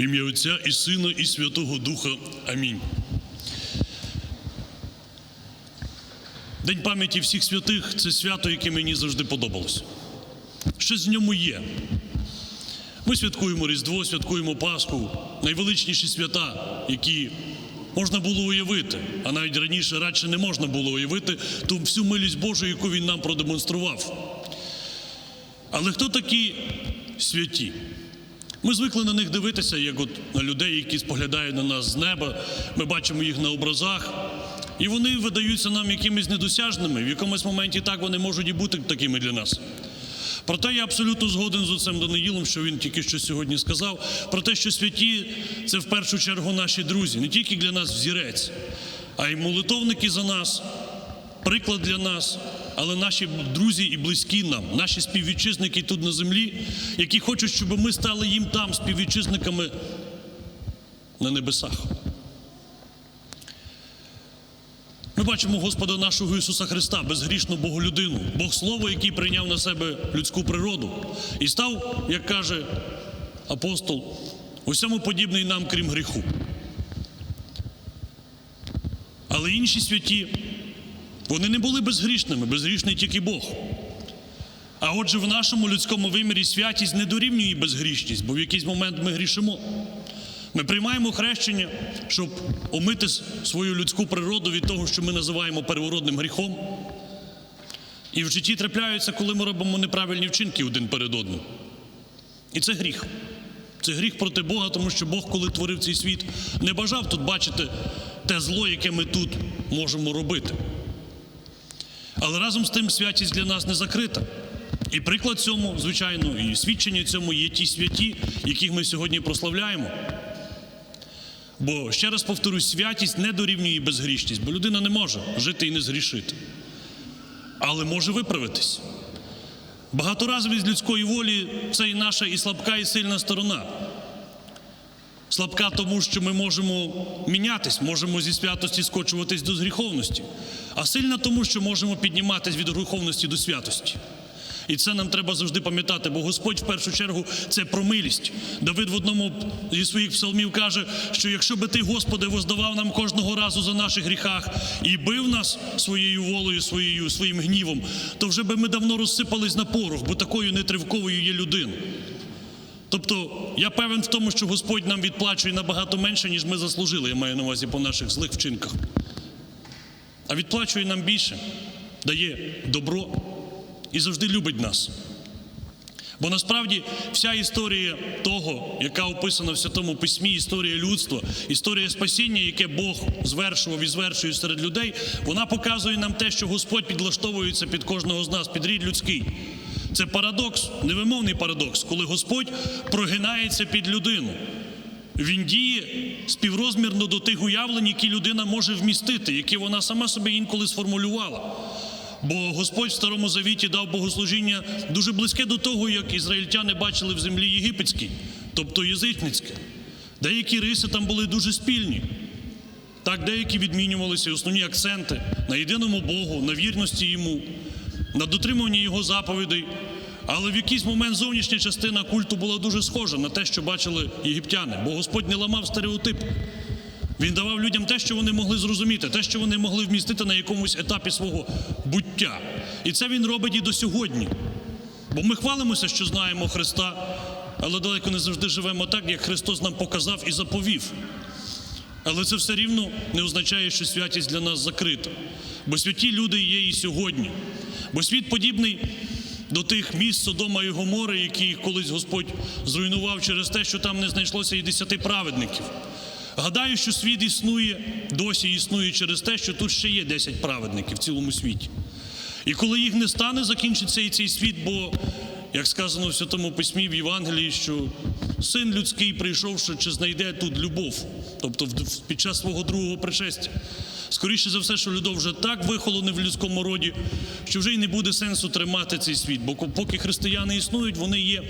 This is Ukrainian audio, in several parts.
В ім'я Отця і Сина, і Святого Духа. Амінь. День пам'яті всіх святих це свято, яке мені завжди подобалось. Щось в ньому є. Ми святкуємо Різдво, святкуємо Пасху, найвеличніші свята, які можна було уявити, а навіть раніше радше не можна було уявити ту всю милість Божу, яку він нам продемонстрував. Але хто такі святі? Ми звикли на них дивитися, як от на людей, які споглядають на нас з неба. Ми бачимо їх на образах, і вони видаються нам якимись недосяжними. В якомусь моменті так вони можуть і бути такими для нас. Проте я абсолютно згоден з отцем Даниїлом, що він тільки що сьогодні сказав, про те, що святі це в першу чергу наші друзі, не тільки для нас взірець, а й молитовники за нас, приклад для нас, але наші друзі і близькі нам, наші співвітчизники тут на землі, які хочуть, щоб ми стали їм там співвітчизниками на небесах. Ми бачимо Господа нашого Ісуса Христа, безгрішну Боголюдину, Бог Слово, який прийняв на себе людську природу і став, як каже апостол, усьому подібний нам, крім гріху. Але інші святі, вони не були безгрішними, безгрішний тільки Бог. А отже, в нашому людському вимірі святість не дорівнює безгрішність, бо в якийсь момент ми грішимо. Ми приймаємо хрещення, щоб омити свою людську природу від того, що ми називаємо первородним гріхом. І в житті трапляються, коли ми робимо неправильні вчинки один перед одним. І це гріх. Це гріх проти Бога, тому що Бог, коли творив цей світ, не бажав тут бачити те зло, яке ми тут можемо робити. Але разом з тим святість для нас не закрита. І приклад цьому, звичайно, і свідчення цьому є ті святі, яких ми сьогодні прославляємо. Бо ще раз повторюсь, святість не дорівнює безгрішність, бо людина не може жити і не згрішити, але може виправитись. Багаторазовість людської волі це і наша і слабка, і сильна сторона. Слабка тому, що ми можемо мінятись, можемо зі святості скочуватись до гріховності, а сильна тому, що можемо підніматись від гріховності до святості. І це нам треба завжди пам'ятати, бо Господь в першу чергу це про милість. Давид в одному зі своїх псалмів каже, що якщо би ти, Господи, воздавав нам кожного разу за наших гріхах і бив нас своєю волею, своєю своїм гнівом, то вже би ми давно розсипались на порох, бо такою нетривковою є людина. Тобто я певен в тому, що Господь нам відплачує набагато менше, ніж ми заслужили, я маю на увазі по наших злих вчинках. А відплачує нам більше, дає добро і завжди любить нас. Бо насправді вся історія того, яка описана в Святому Письмі, історія людства, історія спасіння, яке Бог звершував і звершує серед людей, вона показує нам те, що Господь підлаштовується під кожного з нас, під рід людський. Це парадокс, невимовний парадокс, коли Господь прогинається під людину. Він діє співрозмірно до тих уявлень, які людина може вмістити, які вона сама собі інколи сформулювала. Бо Господь в Старому Завіті дав богослужіння дуже близьке до того, як ізраїльтяни бачили в землі єгипетській, тобто язичницьке. Деякі риси там були дуже спільні. Так, деякі відмінювалися основні акценти на єдиному Богу, на вірності йому, на дотримуванні його заповідей. Але в якийсь момент зовнішня частина культу була дуже схожа на те, що бачили єгиптяни, бо Господь не ламав стереотип. Він давав людям те, що вони могли зрозуміти, те, що вони могли вмістити на якомусь етапі свого буття. І це він робить і до сьогодні. Бо ми хвалимося, що знаємо Христа, але далеко не завжди живемо так, як Христос нам показав і заповів. Але це все рівно не означає, що святість для нас закрита. Бо святі люди є і сьогодні. Бо світ подібний до тих міст Содома і Гомори, які колись Господь зруйнував через те, що там не знайшлося і десяти праведників. Гадаю, що світ існує, досі існує через те, що тут ще є 10 праведників в цілому світі. І коли їх не стане, закінчиться і цей світ, бо, як сказано в Святому Письмі в Євангелії, що син людський, прийшовши, чи знайде тут любов, тобто під час свого другого пришестя. Скоріше за все, що людов вже так вихолоне в людському роді, що вже й не буде сенсу тримати цей світ. Бо поки християни існують, вони є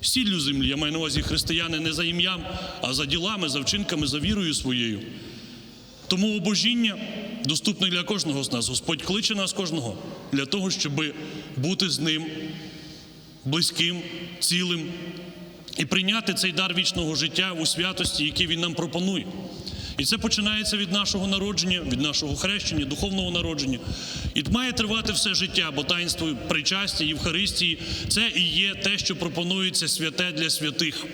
сіллю землі. Я маю на увазі християни не за ім'ям, а за ділами, за вчинками, за вірою своєю. Тому обожіння доступне для кожного з нас. Господь кличе нас кожного для того, щоб бути з ним близьким, цілим і прийняти цей дар вічного життя у святості, який він нам пропонує. І це починається від нашого народження, від нашого хрещення, духовного народження. І має тривати все життя, бо таїнство причастя, Євхаристії це і є те, що пропонується святе для святих.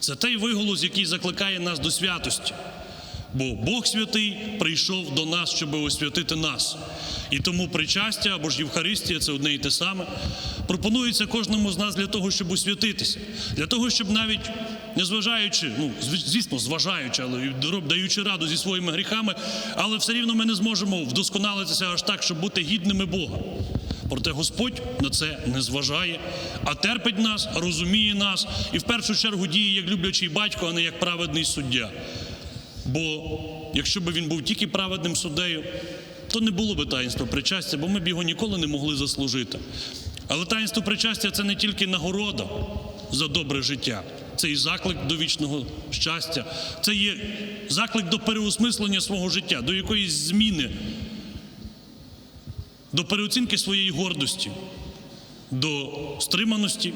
Це той виголос, який закликає нас до святості. Бо Бог святий прийшов до нас, щоб освятити нас. І тому причастя або ж Євхаристія це одне і те саме. Пропонується кожному з нас для того, щоб освятитися, для того, щоб навіть незважаючи, ну звісно, зважаючи, але даючи раду зі своїми гріхами, але все рівно ми не зможемо вдосконалитися аж так, щоб бути гідними Бога. Проте Господь на це не зважає, а терпить нас, розуміє нас і в першу чергу діє як люблячий батько, а не як праведний суддя. Бо якщо б він був тільки праведним суддею, то не було би таїнства причастя, бо ми б його ніколи не могли заслужити. Але таїнство причастя це не тільки нагорода за добре життя, це і заклик до вічного щастя, це є заклик до переосмислення свого життя, до якоїсь зміни, до переоцінки своєї гордості, до стриманості,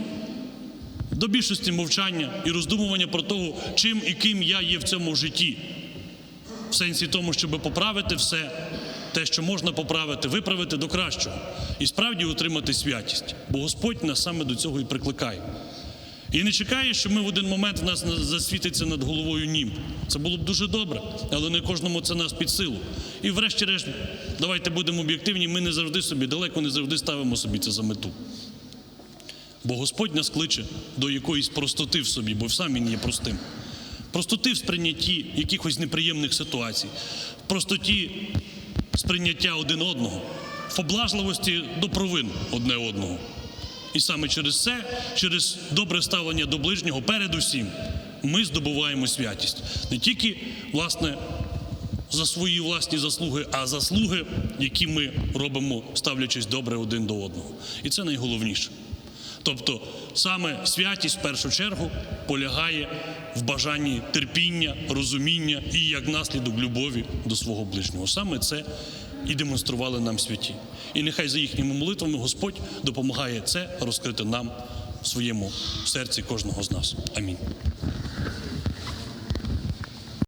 до більшості мовчання і роздумування про того, чим і ким я є в цьому житті, в сенсі тому, щоб поправити все те, що можна поправити, виправити до кращого, і справді отримати святість. Бо Господь нас саме до цього і прикликає. І не чекає, що ми в один момент в нас засвітиться над головою німб. Це було б дуже добре, але не кожному це нас під силу. І врешті-решт, давайте будемо об'єктивні, ми не завжди собі, далеко не завжди ставимо собі це за мету. Бо Господь нас кличе до якоїсь простоти в собі, бо сам Він є простим. Простоти в сприйнятті якихось неприємних ситуацій, в простоті сприйняття один одного, в поблажливості до провин одне одного. І саме через це, через добре ставлення до ближнього, передусім, ми здобуваємо святість. Не тільки, власне, за свої власні заслуги, а заслуги, які ми робимо, ставлячись добре один до одного. І це найголовніше. Тобто саме святість в першу чергу полягає в бажанні терпіння, розуміння і як наслідок любові до свого ближнього. Саме це і демонстрували нам святі. І нехай за їхніми молитвами Господь допомагає це розкрити нам в своєму серці кожного з нас. Амінь.